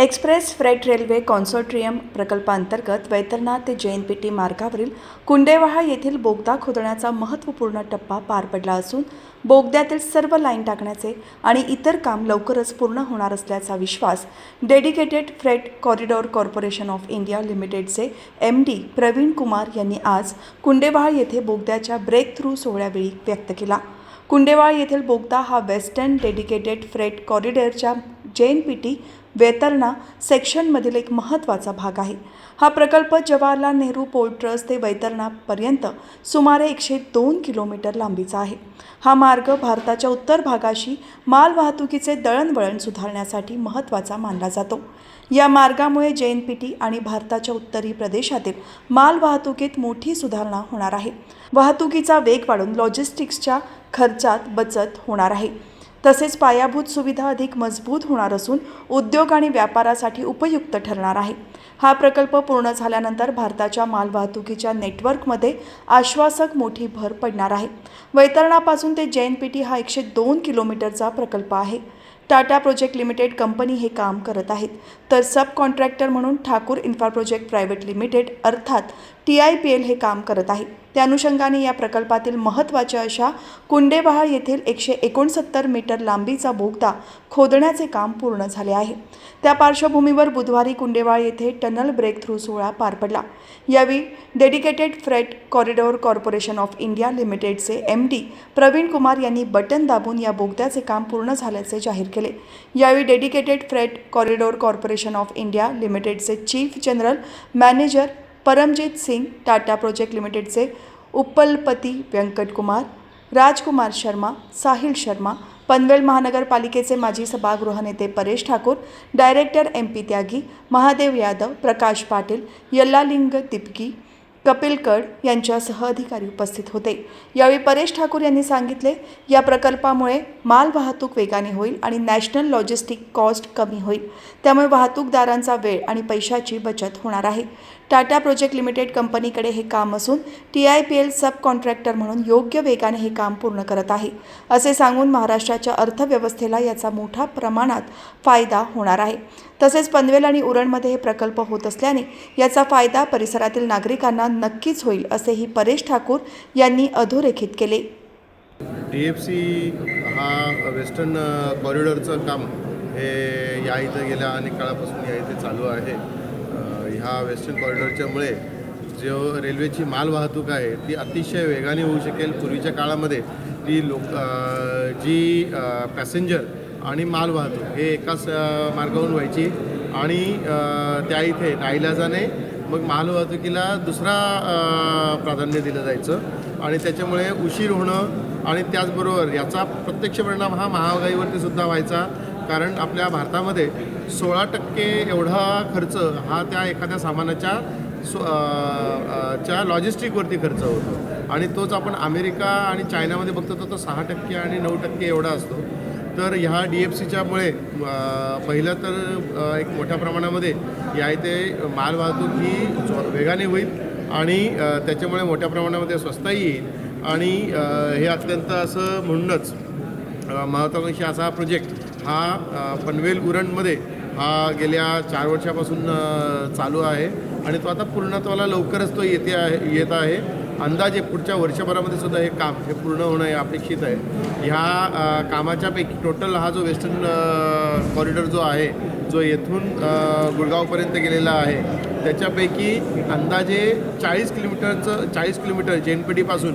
Express freight railway consortium प्रकल्पांतर्गत वैतरणा ते JNPT मार्गावरील कुंडेवाहा येथील बोगदा खोदण्याचा महत्त्वपूर्ण टप्पा पार पडला असून बोगद्यातील सर्व लाईन टाकण्याचे आणि इतर काम लवकरच पूर्ण होणार असल्याचा विश्वास dedicated freight corridor corporation of India लिमिटेडचे एम डी प्रवीण कुमार यांनी आज कुंडेवाहा येथे बोगद्याच्या ब्रेक थ्रू सोहळ्यावेळी व्यक्त केला. कुंडेवाळ येथील बोगदा हा वेस्टर्न डेडिकेटेड फ्रेट कॉरिडॉरच्या जैन पीटी वेतरणा सेक्शनमधील एक महत्त्वाचा भाग आहे. हा प्रकल्प जवाहरलाल नेहरू पोर्ट ट्रस्ट ते वैतरणापर्यंत सुमारे एकशे दोन किलोमीटर लांबीचा आहे. हा मार्ग भारताच्या उत्तर भागाशी माल वाहतुकीचे दळणवळण सुधारण्यासाठी महत्त्वाचा मानला जातो. या मार्गामुळे जेएनपीटी आणि भारताच्या उत्तरी प्रदेशातील माल वाहतुकीत मोठी सुधारणा होणार आहे. वाहतुकीचा वेग वाढून लॉजिस्टिक्सच्या खर्चात बचत होणार आहे. तसेच पायाभूत सुविधा अधिक मजबूत होणार असून उद्योग आणि व्यापारासाठी उपयुक्त ठरणार आहे. हा प्रकल्प पूर्ण झाल्यानंतर भारताच्या मालवाहतुकीच्या नेटवर्कमध्ये आश्वासक मोठी भर पडणार आहे. वैतरणापासून ते जैनपीटी हा एकशे दोन किलोमीटरचा प्रकल्प आहे. टाटा प्रोजेक्ट लिमिटेड कंपनी हे काम करत आहेत. तर सब कॉन्ट्रॅक्टर म्हणून Thakur infra project private limited अर्थात टी आय पी एल हे काम करत आहे. त्या अनुषंगाने या प्रकल्पातील महत्त्वाच्या अशा कुंडेबहाळ येथील एकशे एकोणसत्तर मीटर लांबीचा बोगदा खोदण्याचे काम पूर्ण झाले आहे. त्या पार्श्वभूमीवर बुधवारी कुंडेवाळ येथे टनल ब्रेक थ्रू सोहळा पार पडला. यावेळी dedicated freight corridor corporation of India लिमिटेडचे एम डी प्रवीण कुमार यांनी बटन दाबून या बोगद्याचे काम पूर्ण झाल्याचे जाहीर केले. यावेळी dedicated freight corridor corporation of India लिमिटेडचे chief general manager Paramjit Singh Tata project लिमिटेडचे उपलपती व्यंकटकुमार राजकुमार शर्मा साहिल शर्मा पनवेल महानगरपालिकेचे माजी सभागृह नेते Paresh Thakur director M P Tyagi Mahadev Yadav Prakash Patil Yallaling Tipki Kapil Kad यांच्यासह अधिकारी उपस्थित होते. यावेळी परेश ठाकूर यांनी सांगितले या प्रकल्पामुळे माल वाहतूक वेगाने होईल आणि नॅशनल लॉजिस्टिक कॉस्ट कमी होईल. त्यामुळे वाहतूकदारांचा वेळ आणि पैशाची बचत होणार आहे. टाटा प्रोजेक्ट लिमिटेड कंपनीकडे हे काम असून T I P L sub contractor म्हणून योग्य वेगाने हे काम पूर्ण करत आहे. असे सांगून महाराष्ट्राच्या अर्थव्यवस्थेला याचा मोठ्या प्रमाणात फायदा होणार आहे. तसेच पनवेल आणि उरणमध्ये हे प्रकल्प होत असल्याने याचा फायदा परिसरातील नागरिकांना नक्कीच होईल असेही परेश ठाकूर यांनी अधोरेखित केले. डी एफ सी हा वेस्टर्न कॉरिडॉरचं काम हे या इथं गेल्या अनेक काळापासून या इथे चालू आहे. ह्या वेस्टर्न कॉरिडॉरच्यामुळे जो रेल्वेची माल वाहतूक आहे ती अतिशय वेगाने होऊ शकेल. पूर्वीच्या काळामध्ये ती लोक जी पॅसेंजर आणि माल वाहतूक हे एकाच मार्गावरून व्हायची आणि त्या इथे नाईलाजाने मग मालवाहतुकीला दुसरा प्राधान्य दिलं जायचं आणि त्याच्यामुळे उशीर होणं आणि त्याचबरोबर याचा प्रत्यक्ष परिणाम हा महागाईवरती सुद्धा व्हायचा. कारण आपल्या भारतामध्ये सोळा टक्के एवढा खर्च हा त्या एखाद्या सामानाच्या सो च्या लॉजिस्टिकवरती खर्च होतो. आणि तोच आपण अमेरिका आणि चायनामध्ये बघतो तर तो सहा टक्के आणि नऊ टक्के एवढा असतो. तर ह्या डी एफ सीच्यामुळे पहिलं तर एक मोठ्या प्रमाणामध्ये या इथे माल वाहतूक ही जो- वेगाने होईल आणि त्याच्यामुळे मोठ्या प्रमाणामध्ये स्वस्तही येईल. आणि हे अत्यंत असं म्हणूनच अ, महत्त्वाकांक्षी असा हा प्रोजेक्ट हा पनवेल उरणमध्ये हा गेल्या चार वर्षापासून चालू आहे. आणि तो आता पूर्णत्वाला लवकरच तो येते आहे येत आहे. अंदाजे पुढच्या वर्षभरामध्ये सुद्धा हे काम हे पूर्ण होणं हे अपेक्षित आहे. ह्या कामाच्या कामाच्यापैकी टोटल हा जो वेस्टर्न कॉरिडॉर जो आहे जो येथून गुडगावपर्यंत गुळगावपर्यंत गेलेला आहे त्याच्यापैकी अंदाजे चाळीस किलोमीटरचं चाळीस किलोमीटर जेनपेटीपासून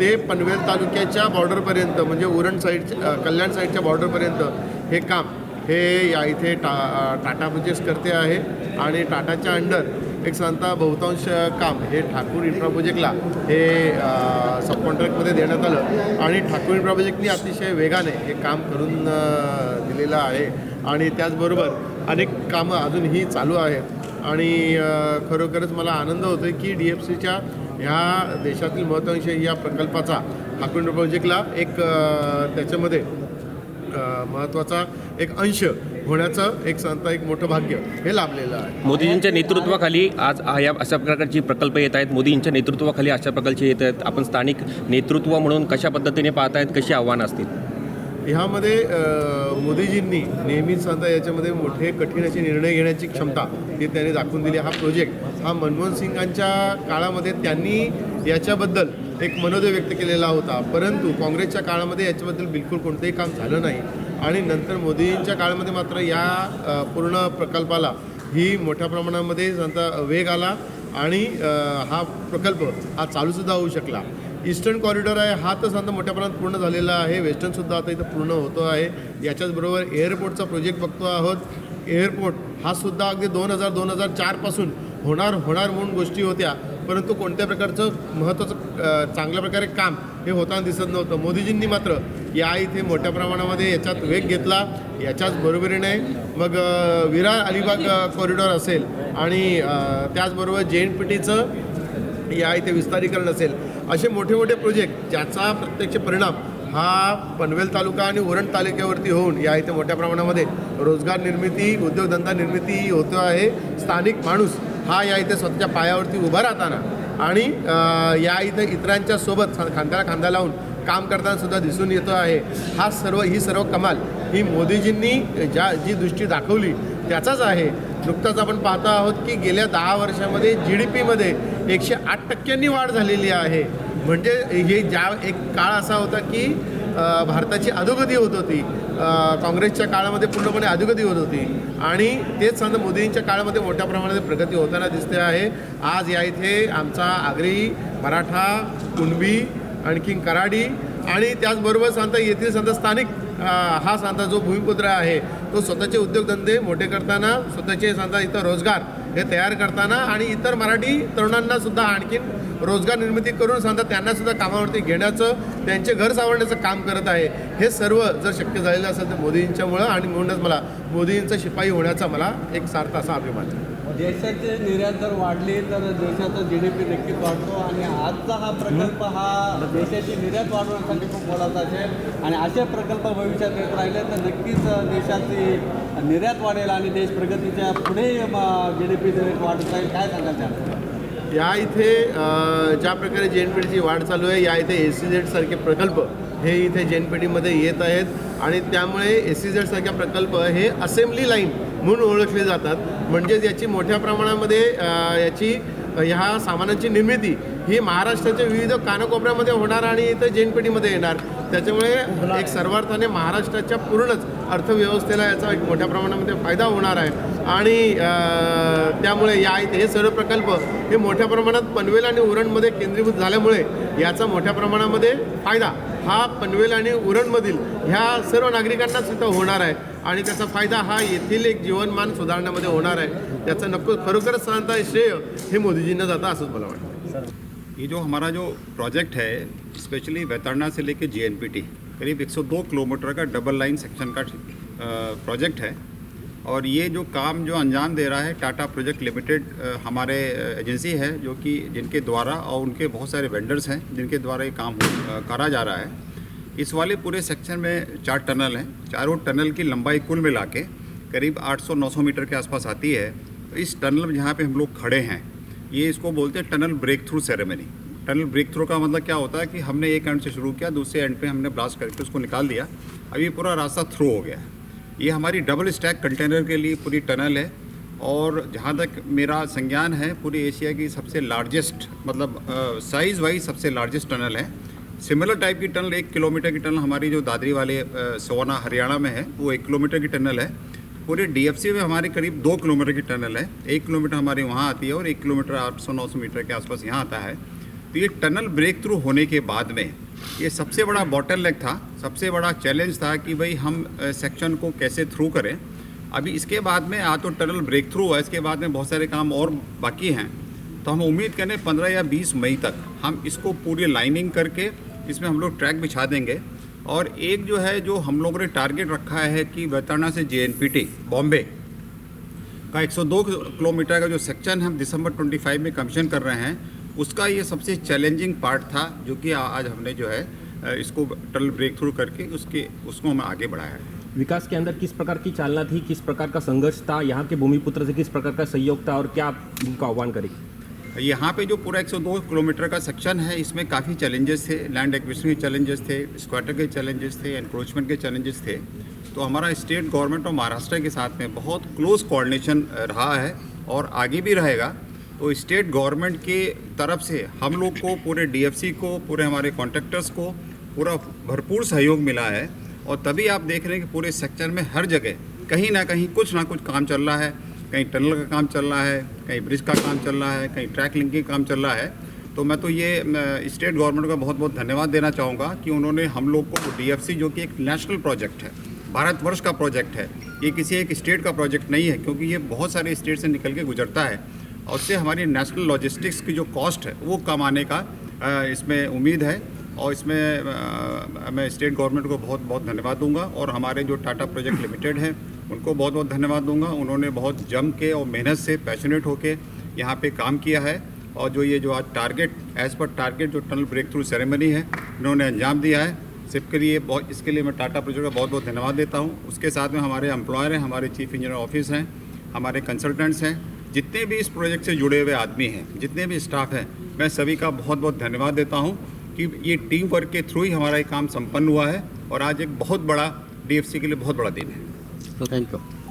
ते पनवेल तालुक्याच्या बॉर्डरपर्यंत म्हणजे उरण साईडच्या कल्याण साईडच्या बॉर्डरपर्यंत हे काम हे या इथे टा टाटा प्रोजेक्ट्स करते आहे आणि टाटाच्या अंडर एक सांगता बहुतांश काम हे ठाकूर इन्फ्रा प्रोजेक्टला हे सब कॉन्ट्रॅक्टमध्ये देण्यात आलं. आणि ठाकूर इन्फ्रा प्रोजेक्टनी अतिशय वेगाने हे काम करून दिलेलं आहे. आणि त्याचबरोबर अनेक कामं अजूनही चालू आहेत. आणि खरोखरच मला आनंद होतो आहे की डी एफ सीच्या ह्या देशातील महत्त्वांशी या प्रकल्पाचा ठाकूर प्रोजेक्टला एक त्याच्यामध्ये महत्त्वाचा एक अंश होण्याचं एक सांगता एक मोठं भाग्य हे लाभलेलं आहे. मोदीजींच्या नेतृत्वाखाली आज या अशा प्रकारची प्रकल्प येत आहेत. मोदींच्या नेतृत्वाखाली अशा प्रकारचे येत आहेत. आपण स्थानिक नेतृत्व म्हणून कशा पद्धतीने पाहतायत कशी आव्हानं असतील? ह्यामध्ये मोदीजींनी नेहमीच आता याच्यामध्ये मोठे कठीण असे निर्णय घेण्याची क्षमता ही त्यांनी दाखवून दिली. हा प्रोजेक्ट हा मनमोहन सिंगांच्या काळामध्ये त्यांनी याच्याबद्दल एक मनोदय व्यक्त केलेला होता. परंतु काँग्रेसच्या काळामध्ये याच्याबद्दल बिलकुल कोणतंही काम झालं नाही. आणि नंतर मोदींच्या काळामध्ये मात्र या पूर्ण प्रकल्पाला ही मोठ्या प्रमाणामध्ये त्यांचा वेग आला आणि हा प्रकल्प हा चालूसुद्धा होऊ शकला. ईस्टर्न कॉरिडॉर आहे हा तर समजा मोठ्या प्रमाणात पूर्ण झालेला आहे. वेस्टर्नसुद्धा आता इथं पूर्ण होतो आहे. याच्याचबरोबर एअरपोर्टचा प्रोजेक्ट बघतो आहोत. एअरपोर्ट हा सुद्धा अगदी दोन हजार दोन हजार चारपासून होणार होणार म्हणून गोष्टी होत्या. परंतु कोणत्या प्रकारचं महत्त्वाचं चांगल्या प्रकारे काम हे होताना दिसत नव्हतं. मोदीजींनी मात्र या इथे मोठ्या प्रमाणामध्ये याच्यात वेग घेतला. याच्याच बरोबरीने मग विरार अलिबाग कॉरिडॉर असेल आणि त्याचबरोबर जे एन पी टीचं या इथे विस्तारीकरण असेल. असे मोठे मोठे प्रोजेक्ट ज्याचा प्रत्यक्ष परिणाम हा पनवेल तालुका आणि उरण तालुक्यावरती होऊन या इथे मोठ्या प्रमाणामध्ये रोजगार निर्मिती उद्योगधंदा निर्मिती ही होतो आहे. स्थानिक माणूस हा या इथे स्वतःच्या पायावरती उभा राहताना आणि या इथे इतरांच्या सोबत खांद्याला खांदा लावून काम करताना सुद्धा दिसून येतो आहे. हा सर्व ही सर्व कमाल ही मोदीजींनी ज्या जी दृष्टी दाखवली त्याचाच आहे. नुकताच आपण पाहतो आहोत की गेल्या दहा वर्षामध्ये जी डी पीमध्ये एकशे आठ टक्क्यांनी वाढ झालेली आहे. म्हणजे हे ज्या एक काळ असा होता की भारताची अधोगती होत होती. काँग्रेसच्या काळामध्ये पूर्णपणे अधोगती होत होती. आणि तेच सांगतं मोदींच्या काळामध्ये मोठ्या प्रमाणात प्रगती होताना दिसते आहे. आज या इथे आमचा आगरी मराठा कुणबी आणखीन कराडी आणि त्याचबरोबर सांगता येथील सांगता स्थानिक हा सांगता जो भूमिपुत्र आहे तो स्वतःचे उद्योगधंदे मोठे करताना स्वतःचे सांगता इथं रोजगार हे तयार करताना आणि इतर मराठी तरुणांना सुद्धा आणखीन रोजगार निर्मिती करून सांगतात त्यांना सुद्धा कामावरती घेण्याचं त्यांचे घर सावरण्याचं काम करत आहे. हे सर्व जर शक्य झालेलं असेल तर मोदींच्यामुळं आणि म्हणूनच मला मोदींचा शिपाई होण्याचा मला एक सार्थ असा अभिमान आहे. देशाचे निर्यात जर वाढली तर देशाचा जी डी पी नक्कीच वाढतो आणि आजचा हा प्रकल्प हा देशाची निर्यात वाढवण्यासाठी खूप मोलाचा असेल आणि असे प्रकल्प भविष्यात येत राहिले तर नक्कीच देशाची निर्यात वाढेल आणि देश प्रगतीच्या पुढे जी डी पी वाढत राहील काय सांगाल त्या या इथे ज्या प्रकारे जे एन पी टीची वाढ चालू आहे या इथे एस सी झेड सारखे प्रकल्प हे इथे जे एन पी टीमध्ये येत आहेत. आणि त्यामुळे एस सी झेड सारख्या प्रकल्प हे असेंब्ली लाईन म्हणून ओळखले जातात. म्हणजेच याची मोठ्या प्रमाणामध्ये याची ह्या सामानांची निर्मिती ही महाराष्ट्राच्या विविध कानाकोपऱ्यामध्ये होणार आणि इथं जे एन पी टीमध्ये येणार. त्याच्यामुळे एक सर्वार्थाने महाराष्ट्राच्या पूर्णच अर्थव्यवस्थेला याचा एक मोठ्या प्रमाणामध्ये फायदा होणार आहे. आणि त्यामुळे या इथे हे सर्व प्रकल्प हे मोठ्या प्रमाणात पनवेल आणि उरणमध्ये केंद्रीभूत झाल्यामुळे याचा मोठ्या प्रमाणामध्ये फायदा हा पनवेल आणि उरणमधील ह्या सर्व नागरिकांना सुद्धा होणार आहे. आणि त्याचा फायदा हा येथील एक जीवनमान सुधारण्यामध्ये होणार आहे. त्याचा नक्को खरोखरच सांगता श्रेय हे मोदीजींना जातं असंच मला वाटतं. ये जो हमारा जो प्रोजेक्ट है स्पेशली वैतरणा से लेके जीएनपीटी करीब 102 किलोमीटर का डबल लाइन सेक्शन का प्रोजेक्ट है। और ये जो काम जो अंजाम दे रहा है, टाटा प्रोजेक्ट लिमिटेड हमारे एजेंसी है, जो कि जिनके द्वारा और उनके बहुत सारे वेंडर्स हैं, जिनके द्वारा ये काम करा जा रहा है। इस वाले पूरे सेक्शन में चार टनल हैं, चारों टनल की लंबाई कुल मिला के करीब 800-900 मीटर के आसपास आती है। तो इस टनल में जहाँ पे हम लोग खड़े हैं, ये इसको बोलते हैं tunnel break through ceremony. Tunnel break through का मतलब क्या होता है कि हमने एक एंड से शुरू किया, दूसरे एंड पे हमने ब्लास्ट करके उसको निकाल दिया। अब ये पूरा रास्ता थ्रू हो गया ये हमारी डबल स्टैक कंटेनर के लिए पूरी टनल है और जहाँ तक मेरा संज्ञान है, पूरी एशिया की सबसे लार्जेस्ट मतलब साइज़ वाइज सबसे लार्जेस्ट टनल है। सिमिलर टाइप की टनल, एक किलोमीटर की टनल हमारी जो दादरी वाले सोना हरियाणा में है, वो एक किलोमीटर की टनल है। पूरे डीएफसी में हमारी करीब दो किलोमीटर की टनल है। एक किलोमीटर हमारी वहाँ आती है और एक किलोमीटर आठ सौ, नौ सौ मीटर के आसपास यहाँ आता है। तो ये टनल ब्रेक थ्रू होने के बाद में ये सबसे बड़ा बॉटल नेक था, सबसे बड़ा चैलेंज था कि भाई हम सेक्शन को कैसे थ्रू करें। अभी इसके बाद में आ तो टनल ब्रेक थ्रू हुआ, इसके बाद में बहुत सारे काम और बाकी हैं। तो हम उम्मीद करें पंद्रह या बीस मई तक हम इसको पूरी लाइनिंग करके इसमें हम लोग ट्रैक बिछा देंगे। और एक जो है, जो हम लोगों ने टारगेट रखा है कि वैतरना से जेएनपीटी बॉम्बे का 102 किलोमीटर का जो सेक्शन हम दिसंबर 25 में कमीशन कर रहे हैं उसका ये सबसे चैलेंजिंग पार्ट था जो कि आज हमने जो है इसको टनल ब्रेक थ्रू करके उसके उसको हमें आगे बढ़ाया है। विकास के अंदर किस प्रकार की चालना थी किस प्रकार का संघर्ष था यहाँ के भूमिपुत्र से किस प्रकार का सहयोग था और क्या आप उनको आह्वान करेंगे यहाँ पे जो पूरा 102 किलोमीटर का सेक्शन है इसमें काफ़ी चैलेंजेस थे लैंड एक्विजिशन के चैलेंजेस थे स्क्वाटर के चैलेंजेस थे एनक्रोचमेंट के चैलेंजेस थे। तो हमारा स्टेट गवर्नमेंट और महाराष्ट्र के साथ में बहुत क्लोज कोऑर्डिनेशन रहा है और आगे भी रहेगा। तो स्टेट गवर्नमेंट के तरफ़ से हम लोग को, पूरे डीएफसी को, पूरे हमारे कॉन्ट्रैक्टर्स को पूरा भरपूर सहयोग मिला है। और तभी आप देख रहे हैं कि पूरे सेक्टर में हर जगह कहीं ना कहीं कुछ ना कुछ काम चल रहा है। कहीं टनल का काम चल रहा है, कहीं ब्रिज का काम चल रहा है, कहीं ट्रैक लिंकिंग का काम चल रहा है। तो मैं तो ये स्टेट गवर्नमेंट का बहुत बहुत धन्यवाद देना चाहूँगा कि उन्होंने हम लोग को डीएफसी जो कि एक नेशनल प्रोजेक्ट है, भारतवर्ष का प्रोजेक्ट है, ये किसी एक स्टेट का प्रोजेक्ट नहीं है, क्योंकि ये बहुत सारे स्टेट से निकल के गुजरता है। और उससे हमारी नेशनल लॉजिस्टिक्स की जो कॉस्ट है, वो कम आने का इसमें उम्मीद है। और इसमें मैं स्टेट गवर्नमेंट को बहुत बहुत धन्यवाद दूँगा और हमारे जो टाटा प्रोजेक्ट लिमिटेड हैं, उनको बहुत बहुत धन्यवाद दूँगा। उन्होंने बहुत जम के और मेहनत से पैशनेट होके यहाँ पे काम किया है। और जो ये जो आज टारगेट एज पर टारगेट जो टनल ब्रेक थ्रू सेरेमनी है इन्होंने अंजाम दिया है। सिर्फ़ के लिए बहुत, इसके लिए मैं टाटा प्रोजेक्ट का बहुत बहुत धन्यवाद देता हूँ। उसके साथ में हमारे एम्प्लॉयर हैं, हमारे चीफ इंजीनियर ऑफ़िस हैं, हमारे कंसल्टेंट्स हैं। जितने भी इस प्रोजेक्ट से जुड़े हुए आदमी हैं, जितने भी स्टाफ हैं, मैं सभी का बहुत बहुत धन्यवाद देता हूँ कि ये टीम वर्क के थ्रू ही हमारा ये काम संपन्न हुआ है और आज एक बहुत बड़ा डीएफसी के लिए बहुत बड़ा दिन है। थँक्यू